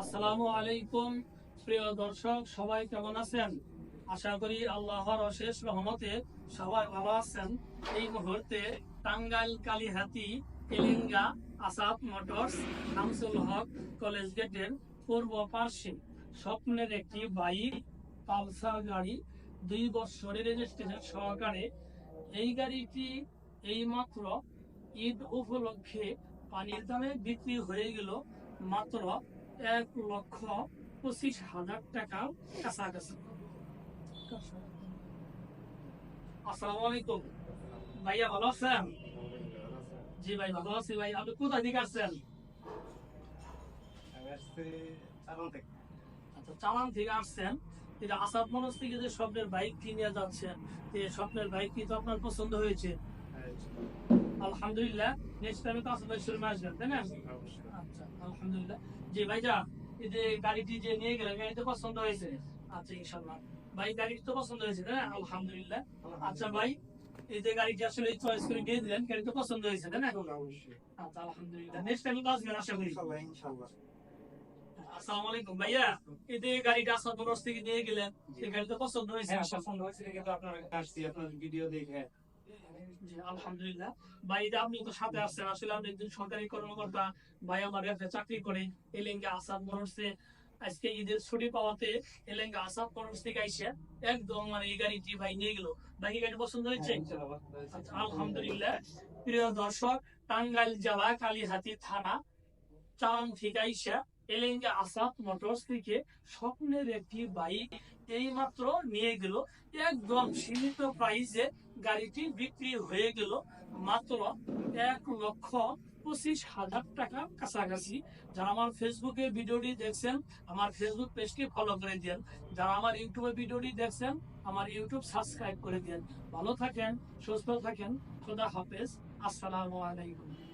আসসালামু আলাইকুম, প্রিয় দর্শক, সবাই কেমন আছেন? আশা করি আল্লাহর অশেষ রহমতে সবাই ভালো আছেন। এই মুহূর্তে টাঙ্গাইল কালীহাতি তেলেঙ্গা আসাদ মোটরস শামসুল হক কলেজ গেটের পূর্ব পার্শ্বে স্বপ্নের একটি বাইক, পালসার গাড়ি দুই বছরের রেজিস্ট্রেশন সহকারে এই গাড়িটি এইমাত্র ঈদ উপলক্ষে পানির দামে বিক্রি হয়ে গেল মাত্র এক লক্ষ পঁচিশ হাজার টাকার কাছাকাছি। আসসালামু আলাইকুম। ভাইয়া ভালো আছেন? জি ভাই ভালো আছি ভাই। আপনি কোথা থেকে আসছেন? আচ্ছা চালান থেকে আসছেন। এটা আসাদ মানুষ থেকে যে স্বপ্নের বাইক কিনে যাচ্ছেন যে স্বপ্নের বাইক কি তো আপনার পছন্দ হয়েছে? আলহামদুলিল্লাহ নেক্সট টাইমে তো আসাদ ভাই শোরুমে আসবেন তাই না? আচ্ছা আলহামদুলিল্লাহ। জি ভাইজা এই যে গাড়িটি যে নিয়ে গেলেন গাড়িতে পছন্দ হয়েছে? আচ্ছা ইনশাল্লাহ ভাই গাড়িটি তো পছন্দ হয়েছে তাই না? আলহামদুলিল্লাহ। আচ্ছা ভাই এই যে গাড়িটি আসলে চয়েস করে দিয়ে দিলেন গাড়ি তো পছন্দ হয়েছে তাই না? আচ্ছা আলহামদুলিল্লাহ। নেক্সট টাইম তো আসবেন আশা করি। আসসালামু আলাইকুম ভাইয়া। এই যে গাড়িটা আসাদ বনস থেকে নিয়ে গেলেন এই গাড়ি তো পছন্দ হয়েছে হ্যাঁ পছন্দ হয়েছে কিন্তু আপনার আসছি আপনার ভিডিও দেখে। আলহামদুলিল্লাহ। ভাই এটা আপনি তো সাথে আসছেন। আসলে আপনি একজন সরকারি কর্মকর্তা। ভাই আমার চাকরি করে। এলেঙ্গা আসাদ মোটরসে আজকে ঈদের ছুটি পাওয়াতে এলেঙ্গা আসাদ থেকে আইসে একদম মানে এই গাড়িটি ভাই নিয়ে গেল। ভাই গাড়ি পছন্দ হয়েছে? আচ্ছা, আলহামদুলিল্লাহ। প্রিয় দর্শক টাঙ্গাইল জেলা কালীহাতি থানা থেকে আইসা এলেঙ্গা আসাদ মোটরস থেকে স্বপ্নের একটি বাইক এই মাত্র নিয়ে গেল। একদম সীমিত প্রাইসে গাড়িটি বিক্রি হয়ে গেল মাত্র এক লক্ষ পঁচিশ হাজার টাকা কাছাকাছি। যারা আমার ফেসবুকে ভিডিওটি দেখছেন, আমার ফেসবুক পেজটি ফলো করে দেন যারা আমার ইউটিউবে ভিডিওটি দেখছেন, আমার ইউটিউব সাবস্ক্রাইব করে দেন ভালো থাকেন, সুস্থ থাকেন। খোদা হাফেজ। আসসালামু আলাইকুম।